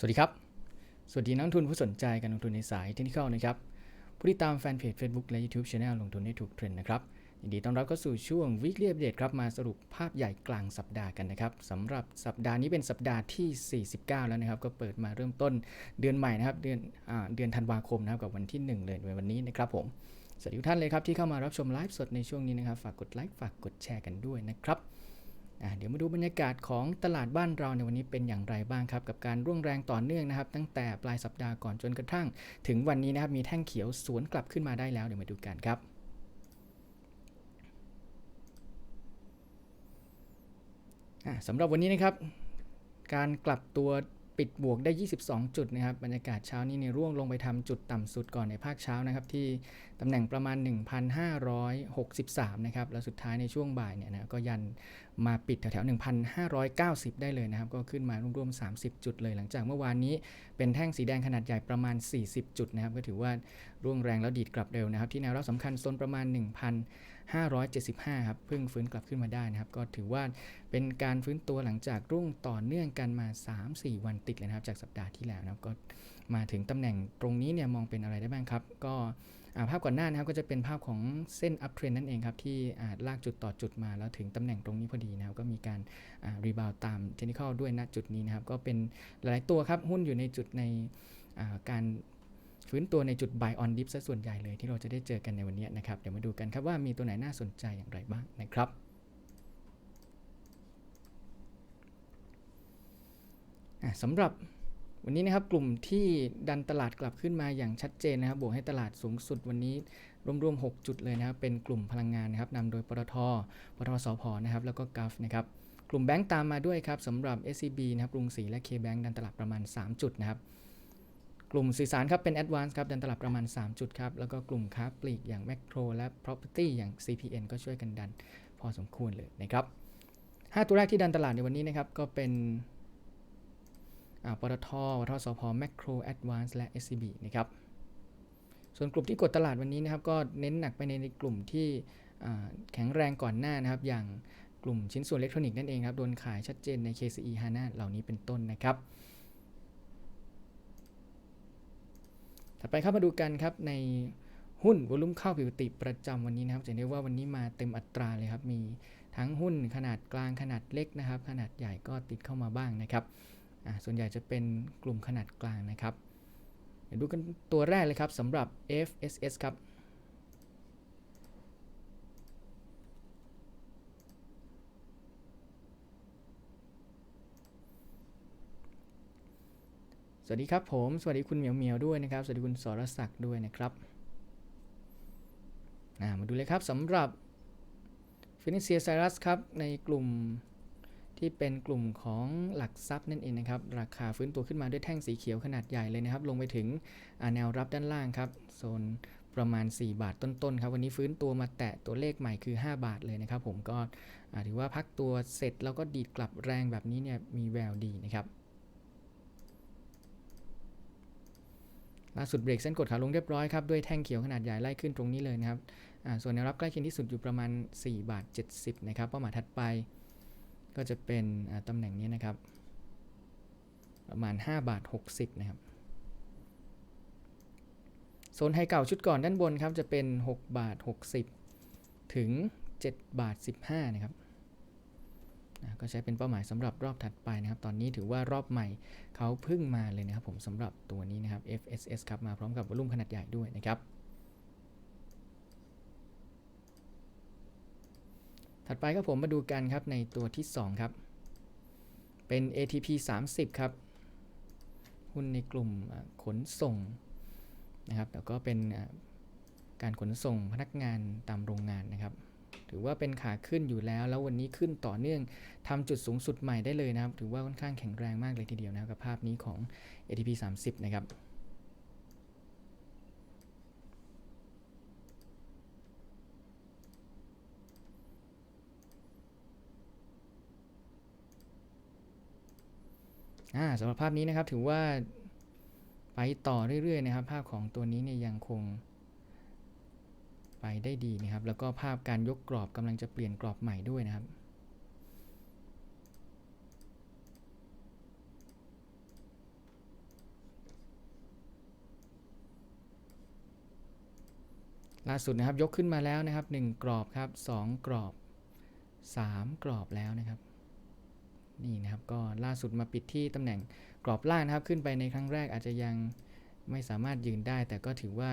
สวัสดีครับ สวัสดีนักลงทุนผู้สนใจการลงทุนในสายเทคนิคนะครับ ผู้ที่ตามแฟนเพจ Facebook และ YouTube Channel ลงทุนให้ถูกเทรนด์นะครับ ยินดีต้อนรับเข้าสู่ช่วง Weekly Update ครับ มาสรุปภาพใหญ่กลางสัปดาห์กันนะครับสำหรับสัปดาห์นี้เป็นสัปดาห์ที่ 49 แล้วนะครับ ก็เปิดมาเริ่มต้นเดือนใหม่นะครับ เดือนอเดือนธันวาคมนะครับ กับวันที่ 1 เลยในวันนี้นะครับผม สวัสดีทุกท่านเลยครับที่เข้ามารับชมไลฟ์สดในช่วงนี้นะครับ ฝากกดไลค์ ฝากกดแชร์กันด้วยนะครับ เดี๋ยวมาดูบรรยากาศของตลาดบ้านเราในวันนี้เป็นอย่างไรบ้างครับ กับการร่วงแรงต่อเนื่องนะครับ ตั้งแต่ปลายสัปดาห์ก่อนจนกระทั่ง ถึงวันนี้นะครับมีแท่งเขียวสวนกลับขึ้นมาได้แล้วเดี๋ยวมาดูกันครับสำหรับวันนี้นะครับ การกลับตัว ปิดบวกได้ 22 จุดนะครับ บรรยากาศเช้านี้เนี่ยร่วงลงไปทำจุดต่ำสุดก่อนในภาคเช้านะครับ ที่ตำแหน่งประมาณ 1,563 นะครับ แล้วสุดท้ายในช่วงบ่ายเนี่ยนะก็ยันมาปิดแถวๆ 1,590 ได้เลยนะครับ ก็ขึ้นมาร่วมๆ 30 จุดเลย หลังจากเมื่อวานนี้เป็นแท่งสีแดงขนาดใหญ่ประมาณ 40 จุดนะครับ ก็ถือว่าร่วงแรงแล้วดีดกลับเร็วนะครับ ที่แนวรับสำคัญโซนประมาณ 575 ครับเพิ่งฟื้นกลับขึ้นมาได้นะครับ ก็ถือว่าเป็นการฟื้นตัวหลังจากรุ่งต่อเนื่องกันมา 3-4 วันติดเลยนะครับ จากสัปดาห์ที่แล้วนะครับก็มาถึงตำแหน่งตรงนี้เนี่ยมองเป็นอะไรได้บ้างครับ ก็ภาพก่อนหน้านะครับก็จะเป็นภาพของเส้นอัพเทรนนั่นเองครับ ที่าลากจุดต่อจุดมาแล้วถึงตำแหน่งตรงนี้พอดีนะครับ ก็มีการรีบาวตามเทคนิคด้วยณจุดนี้นะครับ ก็เป็นหลายตัวครับหุ้นอยู่ในจุดในาการ ฟื้นตัวในจุด buy on dip ซะส่วนใหญ่เลยที่เราจะได้เจอกันในวันนี้นะครับเดี๋ยวมาดูกันครับว่ามีตัวไหนน่าสนใจอย่างไรบ้างนะครับสำหรับวันนี้นะครับกลุ่มที่ดันตลาดกลับขึ้นมาอย่างชัดเจนนะครับบวกให้ตลาดสูงสุดวันนี้รวมๆ 6 จุดเลยนะครับเป็นกลุ่มพลังงานนะครับนำโดยปตทปตทสพนะครับแล้วก็กัฟนะครับกลุ่มแบงก์ตามมาด้วยครับสำหรับ SCB นะครับกรุงศรีและ KBank ดันตลาดประมาณ 3 จุดนะครับ กลุ่มสื่อสารครับเป็น Advance ครับดันตลาดประมาณ 3 จุดครับ แล้วก็กลุ่มค้าปลีกอย่าง Macro และ Property อย่าง CPN ก็ช่วยกันดันพอสมควรเลยนะครับห้าตัวแรกที่ดันตลาดในวันนี้นะครับ ก็เป็นอ่าปตทปตทสพ Macro Advance และ SCB นะครับ ส่วนกลุ่มที่กดตลาดวันนี้นะครับ ก็เน้นหนักไปในกลุ่มที่แข็งแรงก่อนหน้านะครับ อย่างกลุ่มชิ้นส่วนอิเล็กทรอนิกส์นั่นเองครับ โดนขายชัดเจนใน KCE HANA เหล่านี้เป็นต้นนะครับ ถัดไปเข้ามาดูกันครับในหุ้นวอลุ่มเข้าผิวติประจำวันนี้นะครับจะเห็นได้ว่าวันนี้มาเต็มอัตราเลยครับ มีทั้งหุ้นขนาดกลางขนาดเล็กนะครับ ขนาดใหญ่ก็ติดเข้ามาบ้างนะครับอ่าส่วนใหญ่จะเป็นกลุ่มขนาดกลางนะครับเดี๋ยวดูกันตัวแรกเลยครับสำหรับ FSS ครับ สวัสดีครับผม สวัสดีคุณเหมียวเหมียวด้วยนะครับ สวัสดีคุณสรศักดิ์ด้วยนะครับมาดูเลยครับสำหรับ f i n i c i a Cyrus ครับในกลุ่มที่เป็นกลุ่มของหลักทรัพย์นั่นเองนะครับ ราคาฟื้นตัวขึ้นมาด้วยแท่งสีเขียวขนาดใหญ่เลยนะครับ ลงไปถึงแนวรับด้านล่างครับ โซนประมาณ 4 บาทต้นๆครับ วันนี้ฟื้นตัวมาแตะตัวเลขใหม่คือ 5 บาทเลยนะครับ ผมก็ถือว่าพักตัวเสร็จแล้วก็ดีดกลับแรงแบบนี้เนี่ยมีแววดีนะครับ ล่าสุดเบรกเส้นกดขาลงเรียบร้อยครับด้วยแท่งเขียวขนาดใหญ่ไล่ขึ้นตรงนี้เลยนะครับส่วนแนวรับใกล้เคียงที่สุดอยู่ประมาณ 4 บาท 70 นะครับเป้าหมายถัดไป ก็จะเป็นตำแหน่งนี้นะครับ ประมาณ 5 บาท 60 นะครับโซนไฮเก่าชุดก่อนด้านบนครับจะเป็น 6 บาท 60 ถึง 7 บาท 15 นะครับ อ่าก็ใช้เป็นเป้าหมายสำหรับรอบถัดไปนะครับ ตอนนี้ถือว่ารอบใหม่เขาเพิ่งมาเลยนะครับ ผมสำหรับตัวนี้นะครับ FSS ครับมาพร้อมกับวอลุ่มขนาดใหญ่ด้วยนะครับถัดไปครับผมมาดูกันครับในตัวที่ 2 ครับ เป็น ATP 30 ครับ หุ้นในกลุ่มขนส่งนะครับแล้วก็เป็นการขนส่งพนักงานตามโรงงานนะครับ ถือว่าเป็นขาขึ้นอยู่แล้ว แล้ววันนี้ขึ้นต่อเนื่องทำจุดสูงสุดใหม่ได้เลยนะครับ ถือว่าค่อนข้างแข็งแรงมากเลยทีเดียวนะครับกับภาพนี้ของ ATP 30 นะครับอ่าสำหรับภาพนี้นะครับถือว่าไปต่อเรื่อยๆนะครับ ภาพของตัวนี้เนี่ยยังคง ไปได้ดีนะครับ แล้วก็ภาพการยกกรอบกำลังจะเปลี่ยนกรอบใหม่ด้วยนะครับล่าสุดนะครับยกขึ้นมาแล้วนะครับ 1 กรอบครับ 2 กรอบ 3 กรอบแล้วนะครับนี่นะครับก็ล่าสุดมาปิดที่ตำแหน่งกรอบล่างนะครับ ขึ้นไปในครั้งแรกอาจจะยังไม่สามารถยืนได้ แต่ก็ถือว่า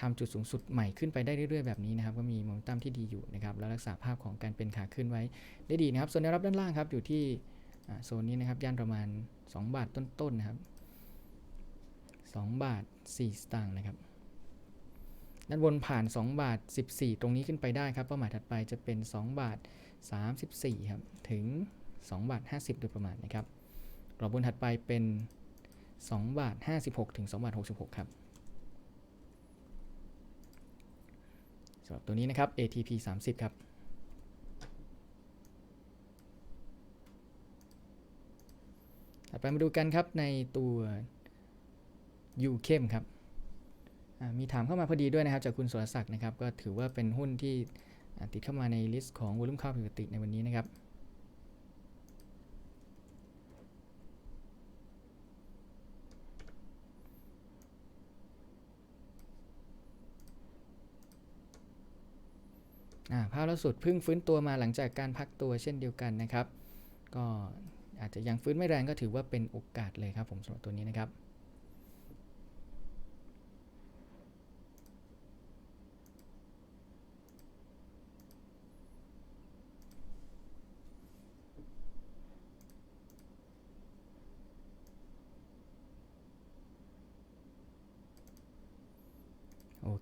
ทำจุดสูงสุดใหม่ขึ้นไปได้เรื่อยๆแบบนี้นะครับก็มีโมเมนตัมที่ดีอยู่นะครับแล้วรักษาภาพของการเป็นขาขึ้นไว้ได้ดีนะครับ ส่วนแนวรับด้านล่างครับอยู่ที่โซนนี้นะครับย่านประมาณ 2 บาทต้นๆนะครับ2บาท4สตางค์นะครับด้านบนผ่าน 2 บาท 14 ตรงนี้ขึ้นไปได้ครับเป้าหมายถัดไปจะเป็น 2 บาท 34ครับถึง 2 บาท 50 โดยประมาณนะครับกรอบบนถัดไปเป็น 2 บาท 56 ถึง 2 บาท 66 ครับ สำหรับตัวนี้นะครับ ATP 30ครับถัดไปมาดูกันครับในตัวยูเข้มครับ มีถามเข้ามาพอดีด้วยนะครับ จากคุณสุรศักดิ์นะครับ ก็ถือว่าเป็นหุ้นที่ติดเข้ามาในลิสต์ของวอลุ่มข้าวผิดปกติในวันนี้นะครับ ภาพล่าสุดเพิ่งฟื้นตัวมาหลังจากการพักตัวเช่นเดียวกันนะครับ ก็อาจจะยังฟื้นไม่แรงก็ถือว่าเป็นโอกาสเลยครับผมสำหรับตัวนี้นะครับ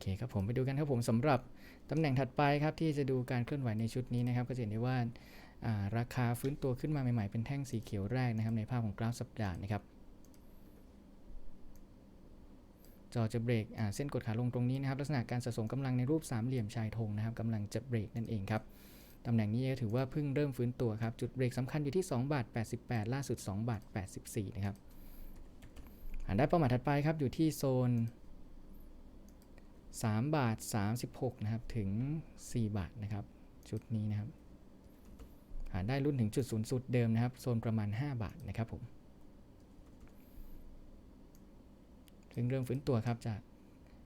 เคครับผมไปดูกันครับผมสำหรับตำแหน่งถัดไปครับที่จะดูการเคลื่อนไหวในชุดนี้นะครับก็จะเห็นได้ว่าราคาฟื้นตัวขึ้นมาใหม่ๆ เป็นแท่งสีเขียวแรกนะครับในภาพของกราฟสัปดาห์นะครับจอจะเบรกเส้นกดขาลงตรงนี้นะครับ ลักษณะการสะสมกำลังในรูปสามเหลี่ยมชายธงนะครับกำลังจะเบรกนั่นเองครับตำแหน่งนี้ก็ถือว่าเพิ่งเริ่มฟื้นตัวครับ จุดเบรกสำคัญอยู่ที่2บาท88 ล่าสุด2บาท84 นะครับผ่านได้เป้าหมายถัดไปครับอยู่ที่โซน 3 บาท 36 นะครับ ถึง 4 บาทนะครับ ชุดนี้นะครับ หาได้รุ่นถึงจุดศูนย์สุดเดิมนะครับ โซนประมาณ 5 บาทนะครับผม ซึ่งเริ่มฟื้นตัวครับจาก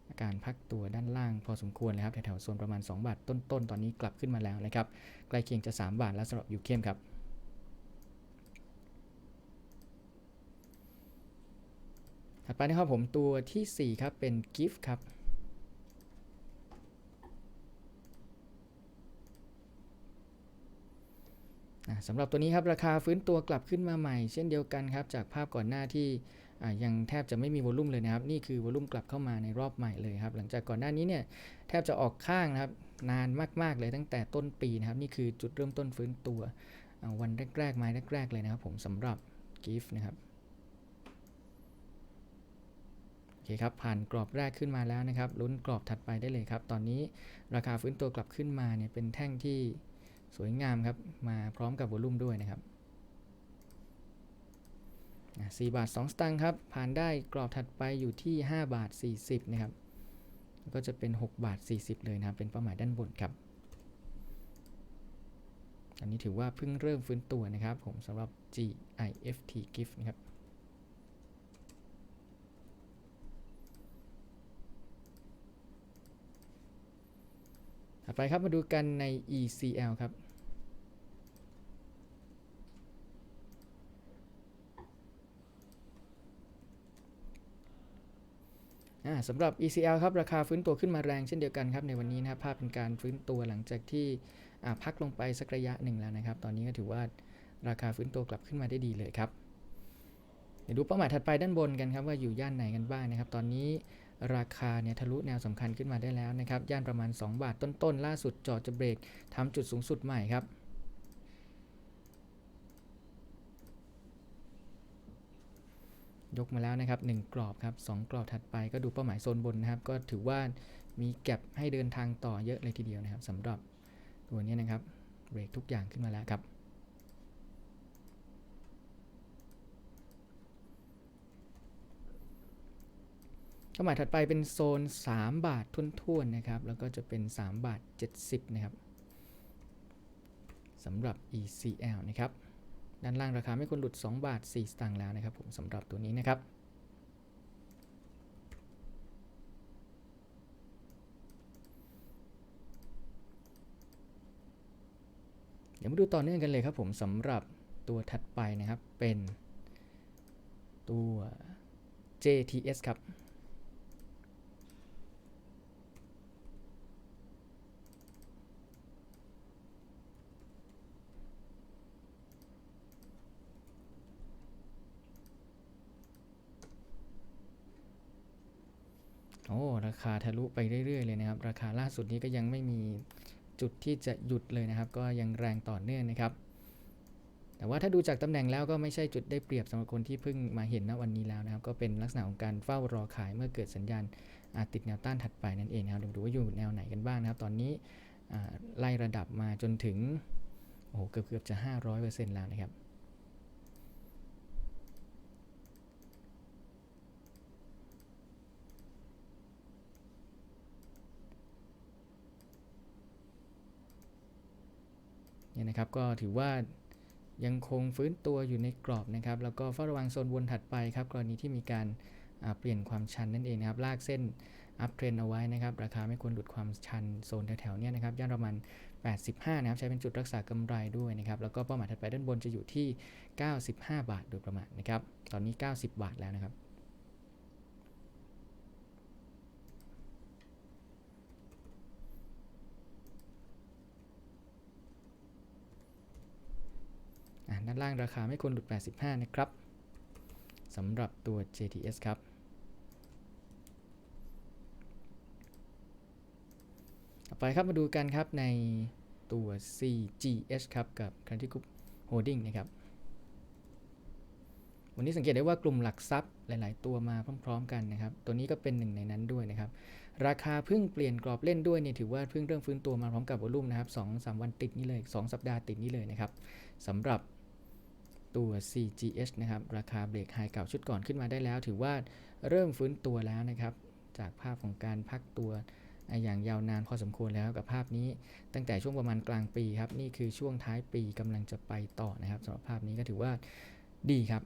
อาการพักตัวด้านล่างพอสมควรเลยครับแถวๆโซนประมาณ 2 บาทต้นๆตอนนี้กลับขึ้นมาแล้วนะครับ ใกล้เคียงจะ 3 บาทแล้วสำหรับยูเข้มครับถัดไปนะครับผมตัวทีสี่4 ครับ เป็นกิฟต์ครับ อะสำหรับตัวนี้ครับราคาฟื้นตัวกลับขึ้นมาใหม่ เช่นเดียวกันครับจากภาพก่อนหน้าที่ยังแทบจะไม่มีวอลุ่มเลยนะครับ นี่คือวอลุ่มกลับเข้ามาในรอบใหม่เลยครับ หลังจากก่อนหน้านี้เนี่ยแทบจะออกข้างนะครับนานมากๆเลยตั้งแต่ต้นปีนะครับ นี่คือจุดเริ่มต้นฟื้นตัววันแรกๆไม้แรกๆเลยนะครับผมสำหรับกิฟต์นะครับโอเคครับผ่านกรอบแรกขึ้นมาแล้วนะครับลุ้นกรอบถัดไปได้เลยครับ ตอนนี้ราคาฟื้นตัวกลับขึ้นมาเนี่ยเป็นแท่งที่ สวยงามครับ มาพร้อมกับวอลุ่มด้วยนะครับอะ4บาท 2 สตางค์ครับ ผ่านได้กรอบถัดไปอยู่ที่ 5 บาท 40 นะครับ ก็จะเป็น 6 บาท 40 เลยนะครับ เป็นเป้าหมายด้านบนครับอันนี้ถือว่าเพิ่งเริ่มฟื้นตัวนะครับ ผมสำหรับ GIFT GIFT นะครับัดไปครับมาดูกันใน ECL ครับ สำหรับ ECL ครับ ราคาฟื้นตัวขึ้นมาแรงเช่นเดียวกันครับ ในวันนี้นะครับภาพเป็นการฟื้นตัวหลังจากที่พักลงไปสักระยะหนึ่งแล้วนะครับ ตอนนี้ก็ถือว่าราคาฟื้นตัวกลับขึ้นมาได้ดีเลยครับเดี๋ยวดูเป้าหมายถัดไปด้านบนกันครับว่าอยู่ย่านไหนกันบ้างนะครับ ตอนนี้ ราคาเนี่ยทะลุแนวสำคัญขึ้นมาได้แล้วนะครับ ย่านประมาณ 2 บาทต้นๆ ล่าสุดจอดจะเบรกทำจุดสูงสุดใหม่ครับยกมาแล้วนะครับ 1 กรอบครับ 2 กรอบถัดไปก็ดูเป้าหมายโซนบนนะครับ ก็ถือว่ามีแก็บให้เดินทางต่อเยอะเลยทีเดียวนะครับสำหรับตัวนี้นะครับเบรกทุกอย่างขึ้นมาแล้วครับ สมัยถัดไปเป็นโซน 3 บาททุ่นๆนะครับ แล้วก็จะเป็น 3 บาท 70 นะครับสำหรับ ECL นะครับ ด้านล่างราคาไม่ควรหลุด 2 บาท 4 สตางค์แล้วนะครับผมสำหรับตัวนี้นะครับ เดี๋ยวมาดูต่อเนื่องกันเลยครับผมสำหรับตัวถัดไปนะครับเป็นตัว JTS ครับ โอ้ราคาทะลุไปเรื่อยๆเลยนะครับ ราคาล่าสุดนี้ก็ยังไม่มีจุดที่จะหยุดเลยนะครับ ก็ยังแรงต่อเนื่องนะครับ แต่ว่าถ้าดูจากตำแหน่งแล้วก็ไม่ใช่จุดได้เปรียบสำหรับคนที่เพิ่งมาเห็นณวันนี้แล้วนะครับ ก็เป็นลักษณะของการเฝ้ารอขายเมื่อเกิดสัญญาณอ่าติดแนวต้านถัดไปนั่นเองนะครับเดี๋ยวดูว่าอยู่แนวไหนกันบ้างนะครับ ตอนนี้ไล่ระดับมาจนถึงโอ้โหเกือบเกือบจะ 500%แล้วนะครับ เนี่ยนะครับก็ถือว่ายังคงฟื้นตัวอยู่ในกรอบนะครับ แล้วก็เฝ้าระวังโซนวนถัดไปครับ กรณีที่มีการเปลี่ยนความชันนั่นเองนะครับ ลากเส้นอัพเทรนเอาไว้นะครับ ราคาไม่ควรหลุดความชันโซนแถวๆนี้นะครับ ย่านประมาณ 85 นะครับ ใช้เป็นจุดรักษากำไรด้วยนะครับ แล้วก็เป้าหมายถัดไปด้านบนจะอยู่ที่ 95 บาทโดยประมาณนะครับ ตอนนี้ 90 บาทแล้วนะครับ ด้านล่างราคาไม่ควรหลุด 85 นะครับสำหรับตัว JTS ครับ ต่อไปครับมาดูกันครับในตัว CGH ครับ กับ Country Group Holding นะครับ วันนี้สังเกตได้ว่ากลุ่มหลักทรัพย์หลาย ๆ ตัวมาพร้อม ๆ กันนะครับ ตัวนี้ก็เป็นหนึ่งในนั้นด้วยนะครับ ราคาเพิ่งเปลี่ยนกรอบเล่นด้วยเนี่ยถือว่าเพิ่งเริ่มฟื้นตัวมาพร้อมกับวอลุ่มนะครับ2-3วันติดนี่เลย 2 สัปดาห์ติดนี่เลยนะครับสำหรับ ตัว CGH นะครับราคาเบรกไฮเก่าชุดก่อนขึ้นมาได้แล้ว ถือว่าเริ่มฟื้นตัวแล้วนะครับ จากภาพของการพักตัวอย่างยาวนานพอสมควรแล้วกับภาพนี้ ตั้งแต่ช่วงประมาณกลางปีครับ นี่คือช่วงท้ายปีกำลังจะไปต่อนะครับสำหรับภาพนี้ก็ถือว่าดีครับ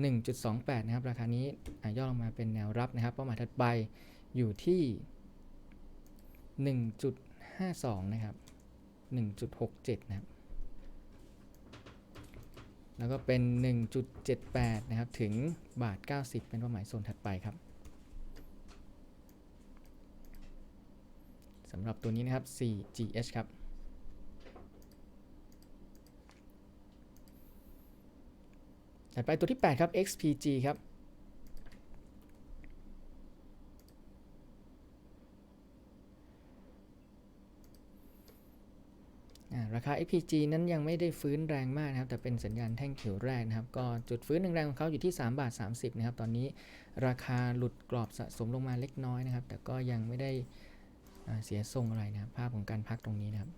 1.28 นะครับ ราคานี้ย่อลงมาเป็นแนวรับนะครับเป้าหมายถัดไปอยู่ที่ 1.52 นะครับ 1.67 นะครับ แล้วก็เป็น 1.78 นะครับ ถึงบาท 90 เป็นเป้าหมายโซนถัดไปครับสำหรับตัวนี้นะครับ 4GH ครับ ถัดไปตัวที่ 8 ครับ XPG ครับ ราคา XPG นั้นยังไม่ได้ฟื้นแรงมากนะครับ แต่เป็นสัญญาณแท่งเขียวแรกนะครับ ก็จุดฟื้นแรงของเขาอยู่ที่3บาท30นะครับ ตอนนี้ราคาหลุดกรอบสะสมลงมาเล็กน้อยนะครับ แต่ก็ยังไม่ได้เสียทรงอะไรนะครับ ภาพของการพักตรงนี้นะครับ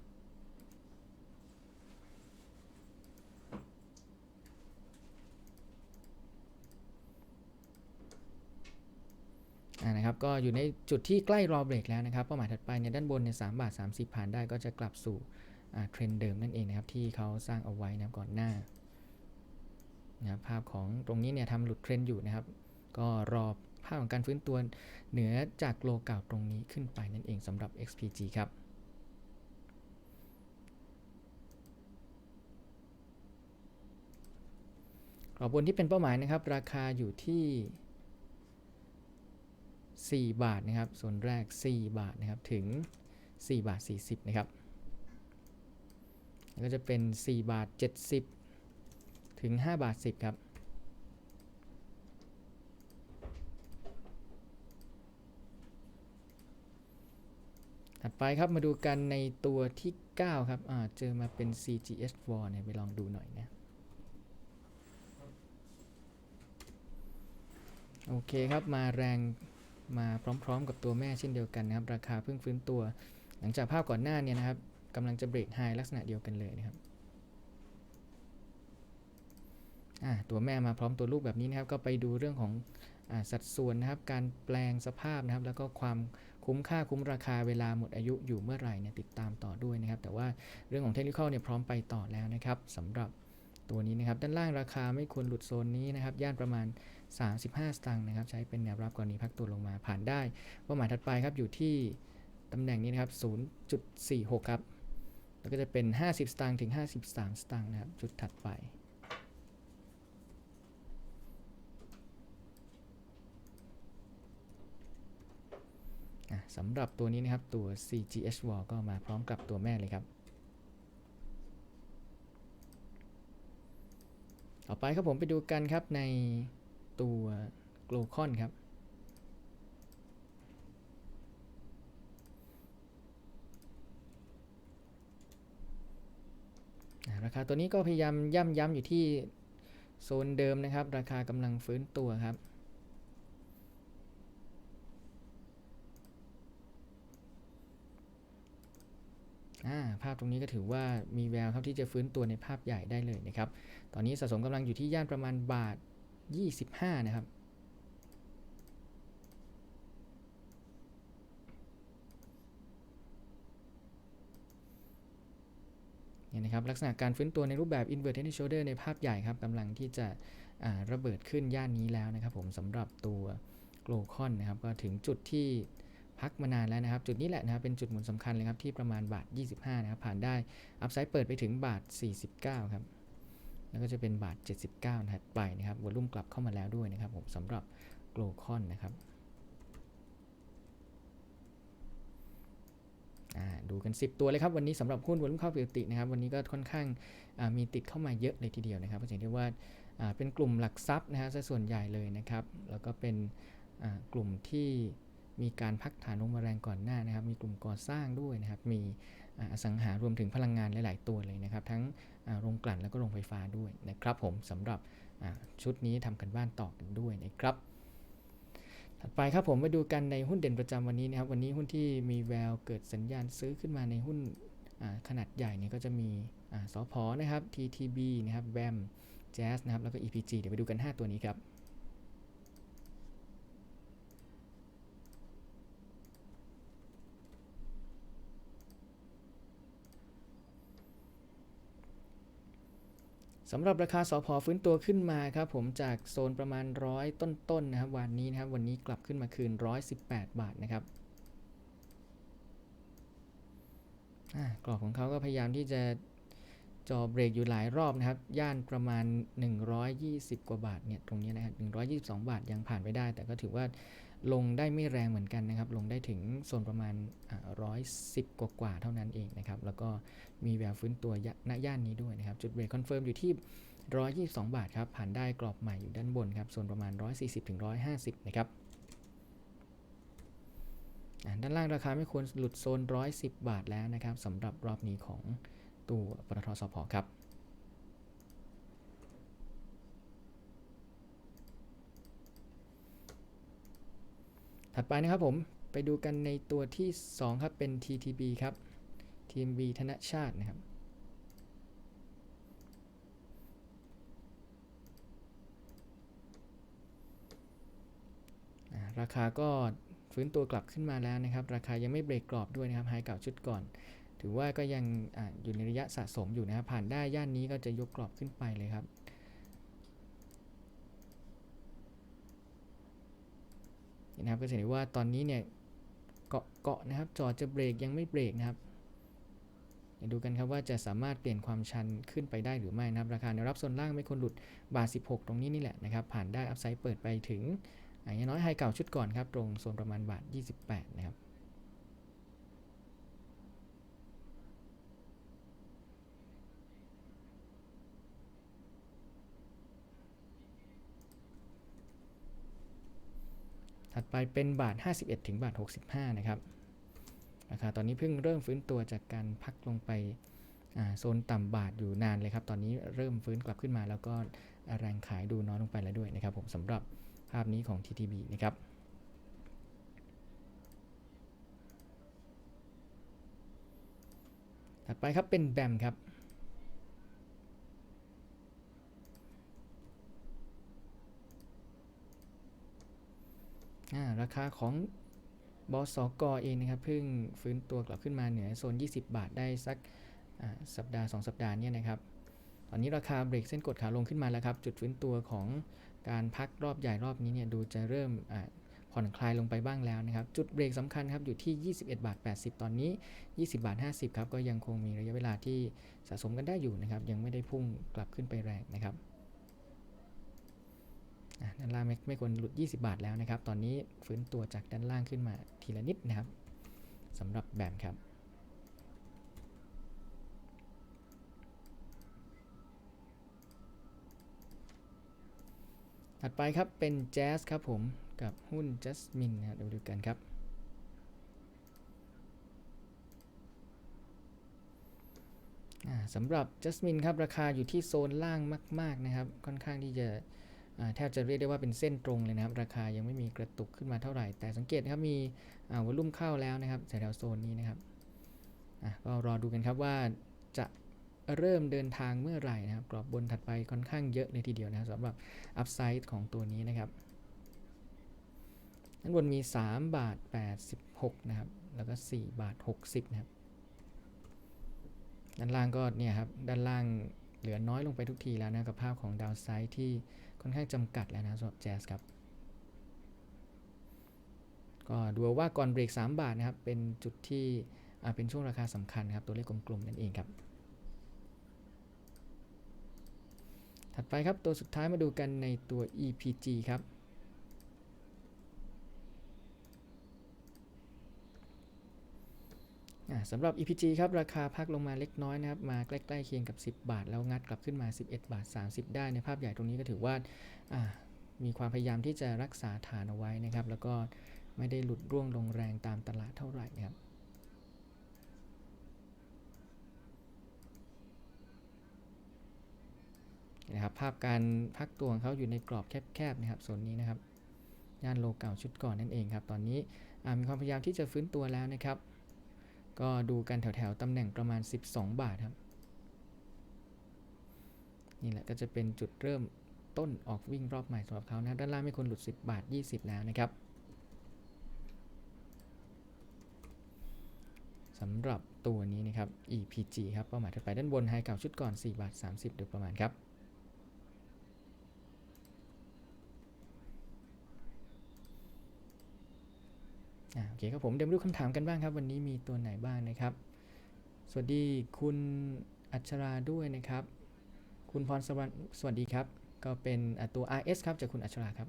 นะครับก็อยู่ในจุดที่ใกล้รอเบรกแล้วนะครับเป้าหมายถัดไปเนี่ยด้านบนเนี่ยสบาท30ผ่านได้ก็จะกลับสู่ เทรนด์เดิมนั่นเองนะครับที่เขาสร้างเอาไว้นะครับก่อนหน้านะครับภาพของตรงนี้เนี่ยทำหลุดเทรนด์อยู่นะครับ ก็รอภาพของการฟื้นตัวเหนือจากโลเก่าตรงนี้ขึ้นไปนั่นเองสำหรับ XPG ครับกรอบบนที่เป็นเป้าหมายนะครับ ราคาอยู่ที่ 4 บาทนะครับ ส่วนแรก 4 บาทนะครับ ถึง 4 บาท 40 นะครับ ก็จะเป็น 4 บาท 70 ถึง 5 บาท 10 ครับถัดไปครับมาดูกันในตัวที่ 9 ครับอ่าเจอมาเป็น CGS w a r เนี่ยไปลองดูหน่อยนะ โอเคครับมาแรงมาพร้อมๆกับตัวแม่เช่นเดียวกันนะครับ ราคาเพิ่งฟื้นตัว หลังจากภาพก่อนหน้าเนี่ยนะครับ กำลังจะเบรกไฮลักษณะเดียวกันเลยนะครับตัวแม่มาพร้อมตัวลูกแบบนี้นะครับ ก็ไปดูเรื่องของอสัดส่วนนะครับ การแปลงสภาพนะครับ แล้วก็ความคุ้มค่าคุ้มราคาเวลาหมดอายุอยู่เมื่อไหร่เนี่ยติดตามต่อด้วยนะครับ แต่ว่าเรื่องของเทคนิคเนี่ยพร้อมไปต่อแล้วนะครับสำหรับตัวนี้นะครับ ด้านล่างราคาไม่ควรหลุดโซนนี้นะครับ ย่านประมาณ 35 สตางค์นะครับ ใช้เป็นแนวรับกรณีพักตัวลงมาผ่านได้เป้าหมายถัดไปครับอยู่ที่ตำแหน่งนี้นะครับ 0.46 ครับ แล้วก็จะเป็น 50 สตางค์ถึง 53 สตางค์นะครับ จุดถัดไป สำหรับตัวนี้นะครับ ตัว CGH Wall ก็มาพร้อมกับตัวแม่เลยครับ ต่อไปครับผมไปดูกันครับในตัว g l o c o n ครับ ราคาตัวนี้ก็พยายามย่ำย้ำอยู่ที่โซนเดิมนะครับ ราคากำลังฟื้นตัวครับาภาพตรงนี้ก็ถือว่ามีแววครับที่จะฟื้นตัวในภาพใหญ่ได้เลยนะครับ ตอนนี้สะสมกำลังอยู่ที่ย่านประมาณบาท 25 นะครับ นะครับลักษณะการฟื้นตัวในรูปแบบ inverted head shoulder ในภาพใหญ่ครับกำลังที่จะระเบิดขึ้นย่านนี้แล้วนะครับผมสำหรับตัว g l o c o n นะครับก็ถึงจุดที่พักมานานแล้วนะครับ จุดนี้แหละนะครับเป็นจุดหมุนสำคัญเลยครับที่ประมาณบาท 25 นะครับผ่านได้อัพไซด์เปิดไปถึงบาท 49 ครับแล้วก็จะเป็นบาท 79ถัดไปนะครับวอลุ่มกลับเข้ามาแล้วด้วยนะครับผมสำหรับ g l o c o n นะครับอ่า ดูกัน 10 ตัวเลยครับ วันนี้สำหรับหุ้นวอลุ่มเข้าปกตินะครับ วันนี้ก็ค่อนข้างมีติดเข้ามาเยอะเลยทีเดียวนะครับก็จะเห็นได้ว่าอ่าเป็นกลุ่มหลักทรัพย์นะฮะส่วนใหญ่เลยนะครับ แล้วก็เป็นกลุ่มที่มีการพักฐานลงมาแรงก่อนหน้านะครับ มีกลุ่มก่อสร้างด้วยนะครับ มีอสังหารวมถึงพลังงานหลาย ๆ ตัวเลยนะครับ ทั้งโรงกลั่นแล้วก็โรงไฟฟ้าด้วยนะครับ ผมสำหรับชุดนี้ทำกันบ้านต่อกันด้วยนะครับ ถัดไปครับผมมาดูกันในหุ้นเด่นประจำวันนี้นะครับ วันนี้หุ้นที่มีแววเกิดสัญญาณซื้อขึ้นมาในหุ้นขนาดใหญ่เนี่ยก็จะมีอ่าสพนะครับ TTB นะครับแบม Jazz นะครับแล้วก็ EPG เดี๋ยวไปดูกัน 5 ตัวนี้ครับ สำหรับราคาสพฟื้นตัวขึ้นมาครับผมจากโซนประมาณร้อยต้นๆนะครับวันนี้นะครับวันนี้กลับขึ้นมาคืน 118 บาทนะครับกรอบของเขาก็พยายามที่จะจอเบรกอยู่หลายรอบนะครับ ย่านประมาณ 120 กว่าบาทเนี่ยตรงนี้นะครับ122 บาทยังผ่านไปได้ แต่ก็ถือว่า ลงได้ไม่แรงเหมือนกันนะครับ ลงได้ถึงโซนประมาณอ่า110กว่ากว่าๆเท่านั้นเองนะครับ แล้วก็มีแววฟื้นตัวณย่านนี้ด้วยนะครับ จุดเบรกคอนเฟิร์มอยู่ที่ 122 บาทครับ ผ่านได้กรอบใหม่อยู่ด้านบนครับ โซนประมาณ 140ถึง150 นะครับด้านล่างราคาไม่ควรหลุดโซน 110 บาทแล้วนะครับสำหรับรอบนี้ของตัวปตทสพครับ ถัดไปนะครับผมไปดูกันในตัวที่ 2 ครับ เป็น TTB ครับ TMB ธนชาตินะครับ ราคาก็ฟื้นตัวกลับขึ้นมาแล้วนะครับ ราคายังไม่เบรกกรอบด้วยนะครับไฮเก่าชุดก่อน ถือว่าก็ยังออยู่ในระยะสะสมอยู่นะครับ ผ่านได้ย่านนี้ก็จะยกกรอบขึ้นไปเลยครับ เห็ นะครับก็จะเห็นได้ว่าตอนนี้เนี่ยเกาะเกาะนะครับจอจะเบรกยังไม่เบรกนะครับเดี๋ยวดูกันครับว่าจะสามารถเปลี่ยนความชันขึ้นไปได้หรือไม่นะครับ ราคาแนวรับโซนล่างไม่ควรหลุดบาท 16 ตรงนี้นี่แหละนะครับ ผ่านได้อัพไซด์เปิดไปถึงอ่าอย่างน้อยไฮเก่าชุดก่อนครับ ตรงโซนประมาณบาท 28 นะครับ ถัดไปเป็นบาท 51 ถึงบาท 65 นะครับ ราคาตอนนี้เพิ่งเริ่มฟื้นตัวจากการพักลงไปโซนต่ำบาทอยู่นานเลยครับ ตอนนี้เริ่มฟื้นกลับขึ้นมา แล้วก็แรงขายดูน้อยลงไปแล้วด้วยนะครับ ผมสำหรับภาพนี้ของ TTB นะครับถัดไปครับเป็นแบมครับ ราคาของบอสกอเองนะครับเพิ่งฟื้นตัวกลับขึ้นมาเหนือโซน 20 บาทได้สักสัปดาห์ 2 สัปดาห์เนี่ยนะครับ ตอนนี้ราคาเบรกเส้นกดขาลงขึ้นมาแล้วครับ จุดฟื้นตัวของการพักรอบใหญ่รอบนี้เนี่ยดูจะเริ่มผ่อนคลายลงไปบ้างแล้วนะครับ จุดเบรกสำคัญครับอยู่ที่ 21 บาท 80 ตอนนี้ 20 บาท 50 ครับ ก็ยังคงมีระยะเวลาที่สะสมกันได้อยู่นะครับ ยังไม่ได้พุ่งกลับขึ้นไปแรงนะครับ ด้านล่างไม่ไม่ควรหลุด 20 บาทแล้วนะครับ ตอนนี้ฟื้นตัวจากด้านล่างขึ้นมาทีละนิดนะครับสำหรับแบมครับถัดไปครับเป็นแจ๊สครับผมกับหุ้น Jasmine นะครับเดี๋ยวดูกันครับ สำหรับ Jasmine ครับ ราคาอยู่ที่โซนล่างมาก ๆ นะครับ ค่อนข้างที่จะ แทบจะเรียกได้ว่าเป็นเส้นตรงเลยนะครับ ราคายังไม่มีกระตุกขึ้นมาเท่าไหร่ แต่สังเกตนะครับมีวอลุ่มเข้าแล้วนะครับแถวโซนนี้นะครับก็รอดูกันครับว่าจะเริ่มเดินทางเมื่อไหร่นะครับ กรอบบนถัดไปค่อนข้างเยอะเลยทีเดียวนะครับสำหรับอัพไซด์ของตัวนี้นะครับด้านบนมี 3 บาท 86 นะครับ แล้วก็ 4 บาท 60 นะครับ ด้านล่างก็เนี่ยครับ ด้านล่างเหลือน้อยลงไปทุกทีแล้วนะ กับภาพของดาวไซด์ที่ ค่อนข้างจำกัดแล้วนะสำหรับแจ๊สครับ ก็ดูว่าก่อนเบรก 3 บาทนะครับ เป็นจุดที่เป็นช่วงราคาสำคัญครับ ตัวเลขกลมๆนั่นเองครับ ถัดไปครับตัวสุดท้ายมาดูกันในตัว EPG ครับ อ่า สำหรับ EPG ครับราคาพักลงมาเล็กน้อยนะครับมาใกล้ๆเคียงกับ 10 บาท แล้วงัดกลับขึ้นมา 11 บาท 30 ได้ในภาพใหญ่ตรงนี้ก็ถือว่ามีความพยายามที่จะรักษาฐานเอาไว้นะครับ แล้วก็ไม่ได้หลุดร่วงลงแรงตามตลาดเท่าไหร่นะครับนะครับภาพการพักตัวของเขาอยู่ในกรอบแคบๆนะครับโซนนี้นะครับย่านโลเก่าชุดก่อนนั่นเองครับ ตอนนี้มีความพยายามที่จะฟื้นตัวแล้วนะครับ ก็ดูกันแถวๆตำแหน่งประมาณ 12 บาทครับ นี่แหละก็จะเป็นจุดเริ่มต้นออกวิ่งรอบใหม่สำหรับเขานะด้านล่างไม่ควรหลุด 10 บาท 20 แล้วนะครับสำหรับตัวนี้นะครับ EPG ครับเป้าหมายถัดไปด้านบนไฮเก่าชุดก่อน 4 บาท 30 โดยประมาณครับ โอเคครับผมเดี๋ยวมาดูคำถามกันบ้างครับ วันนี้มีตัวไหนบ้างนะครับ สวัสดีคุณอัชราด้วยนะครับ คุณพรสวรรค์สวัสดีครับ ก็เป็นอ่าตัว RS ครับจากคุณอัชราครับ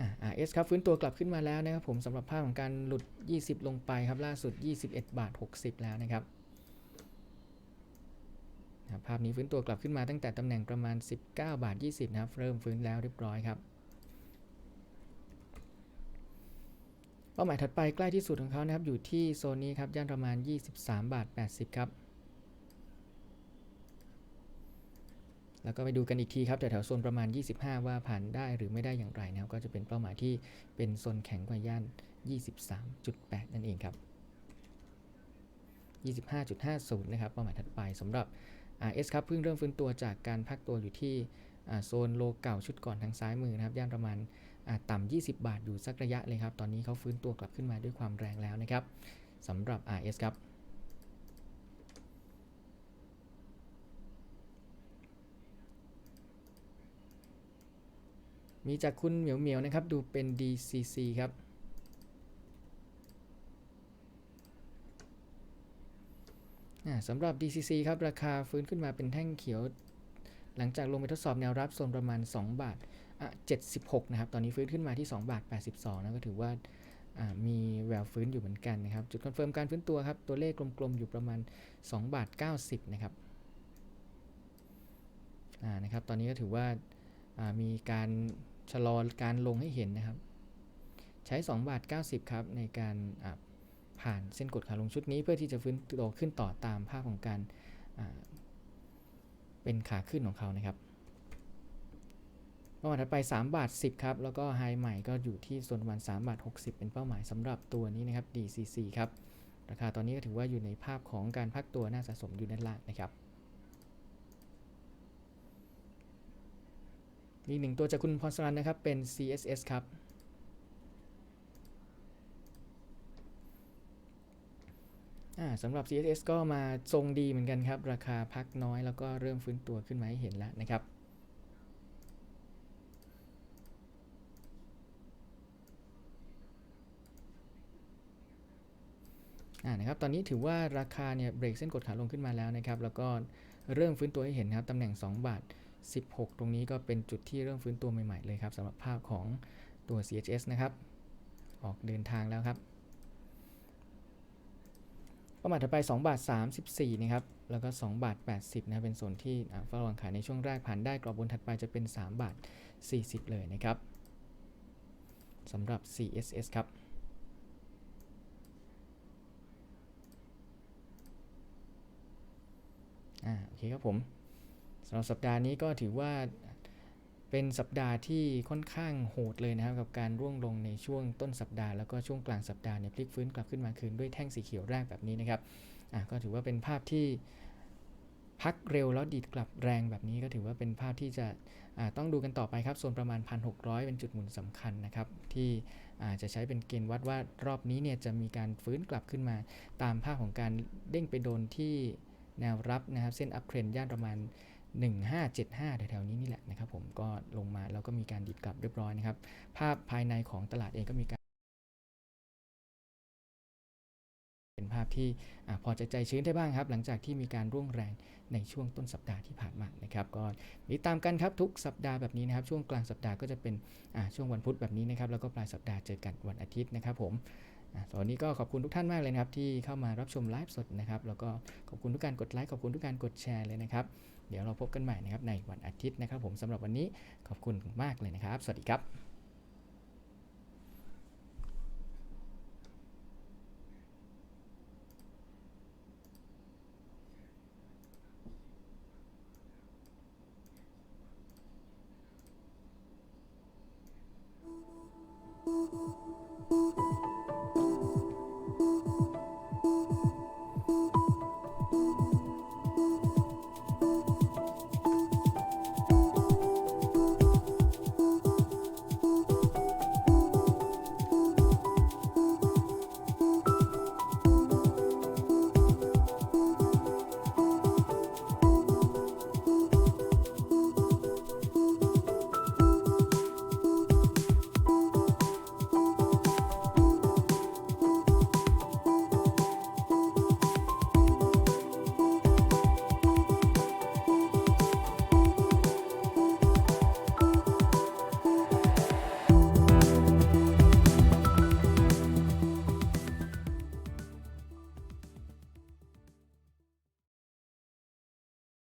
อ่า RS ครับฟื้นตัวกลับขึ้นมาแล้วนะครับผมสำหรับภาพของการหลุด 20 ลงไปครับล่าสุด 21 บาท 60 แล้วนะครับ นะภาพนี้ฟื้นตัวกลับขึ้นมาตั้งแต่ตำแหน่งประมาณ 19 บาท 20 นะครับ เริ่มฟื้นแล้วเรียบร้อยครับเป้าหมายถัดไปใกล้ที่สุดของเขานะครับ อยู่ที่โซนนี้ครับ ย่านประมาณ 23 บาท 80 ครับ แล้วก็ไปดูกันอีกทีครับแถวๆโซนประมาณ 25 ว่าผ่านได้หรือไม่ได้อย่างไรนะครับ ก็จะเป็นเป้าหมายที่เป็นโซนแข็งกว่าย่าน 23.8 นั่นเองครับ 25.50 นะครับเป้าหมายถัดไปสำหรับ RS ครับเพิ่งเริ่มฟื้นตัวจากการพักตัวอยู่ที่โซนโลเก่าชุดก่อนทางซ้ายมือนะครับย่านประมาณต่ำ 20 บาทอยู่สักระยะเลยครับ ตอนนี้เขาฟื้นตัวกลับขึ้นมาด้วยความแรงแล้วนะครับสำหรับ RS ครับมีจากคุณเหมียวเหมียวนะครับ ดูเป็น DCC ครับ สำหรับ DCC ครับราคาฟื้นขึ้นมาเป็นแท่งเขียว หลังจากลงไปทดสอบแนวรับโซนประมาณ 2 บาท76 นะครับ ตอนนี้ฟื้นขึ้นมาที่ 2 บาท 82 นะก็ถือว่ามีแววฟื้นอยู่เหมือนกันนะครับ จุดคอนเฟิร์มการฟื้นตัวครับ ตัวเลขกลมๆ อยู่ประมาณ 2 บาท 90 นะครับนะครับ ตอนนี้ก็ถือว่ามีการชะลอการลงให้เห็นนะครับ ใช้ 2 บาท 90 ครับ ในการ ผ่านเส้นกดขาลงชุดนี้เพื่อที่จะฟื้นตัวขึ้นต่อตามภาพของการเป็นขาขึ้นของเขานะครับเป้าหมายถัดไป 3 บาท 10 ครับ แล้วก็ไฮใหม่ก็อยู่ที่ส่วนประมาณ3บาท 60 เป็นเป้าหมายสำหรับตัวนี้นะครับ DCC ครับ ราคาตอนนี้ก็ถือว่าอยู่ในภาพของการพักตัวน่าสะสมอยู่ด้านล่างนะครับมีหนึ่งตัวจากคุณพรสรันนะครับ เป็น CSS ครับ อ อ่า สำหรับ CSS ก็มาทรงดีเหมือนกันครับ ราคาพักน้อยแล้วก็เริ่มฟื้นตัวขึ้นมาให้เห็นแล้วนะครับ อ่านะครับ ตอนนี้ถือว่าราคาเนี่ยเบรกเส้นกดขาลงขึ้นมาแล้วนะครับ แล้วก็เริ่มฟื้นตัวให้เห็นนะครับตำแหน่ง 2 บาท 16 ตรงนี้ก็เป็นจุดที่เริ่มฟื้นตัวใหม่ๆเลยครับสำหรับภาพของตัว CHS นะครับ ออกเดินทางแล้วครับ หมายถัดไป 2 บาท 34นะครับแล้วก็ 2 บาท 80นะเป็นโซนที่อ่าเฝ้าระวังขายในช่วงแรกผ่านได้กรอบบนถัดไปจะเป็น 3 บาท 40 เลยนะครับสำหรับ CSS ครับอ่าโอเคครับผมสำหรับสัปดาห์นี้ก็ถือว่า เป็นสัปดาห์ที่ค่อนข้างโหดเลยนะครับ กับการร่วงลงในช่วงต้นสัปดาห์แล้วก็ช่วงกลางสัปดาห์เนี่ยพลิกฟื้นกลับขึ้นมาคืนด้วยแท่งสีเขียวแรกแบบนี้นะครับอ่าก็ถือว่าเป็นภาพที่พักเร็วแล้วดีดกลับแรงแบบนี้ก็ถือว่าเป็นภาพที่จะอ่าต้องดูกันต่อไปครับโซนประมาณ 1,600 เป็นจุดหมุนสำคัญนะครับ ที่อาจะใช้เป็นเกณฑ์วัดว่ารอบนี้เนี่ยจะมีการฟื้นกลับขึ้นมา ตามภาพของการเด้งไปโดนที่แนวรับนะครับ เส้นอัพเทรนย่านประมาณ 1575 แถวๆนี้นี่แหละนะครับผมก็ลงมาแล้วก็มีการดิดกลับเรียบร้อยนะครับ ภาพภายในของตลาดเองก็มีการ เป็นภาพที่อพอจะใจชื้นได้บ้างครับ หลังจากที่มีการร่วงแรงในช่วงต้นสัปดาห์ที่ผ่านมานะครับ ก็ติดตามกันครับทุกสัปดาห์แบบนี้นะครับ ช่วงกลางสัปดาห์ก็จะเป็นช่วงวันพุธแบบนี้นะครับแล้วก็ปลายสัปดาห์เจอกันวันอาทิตย์นะครับผมตอนนี้ก็ขอบคุณทุกท่านมากเลยนะครับที่เข้ามารับชมไลฟ์สดนะครับแล้วก็ขอบคุณทุกการกดไลค์ขอบคุณทุกการกดแชร์เลยนะครับ เดี๋ยวเราพบกันใหม่นะครับในวันอาทิตย์นะครับ ผมสำหรับวันนี้ขอบคุณมากเลยนะครับ สวัสดีครับ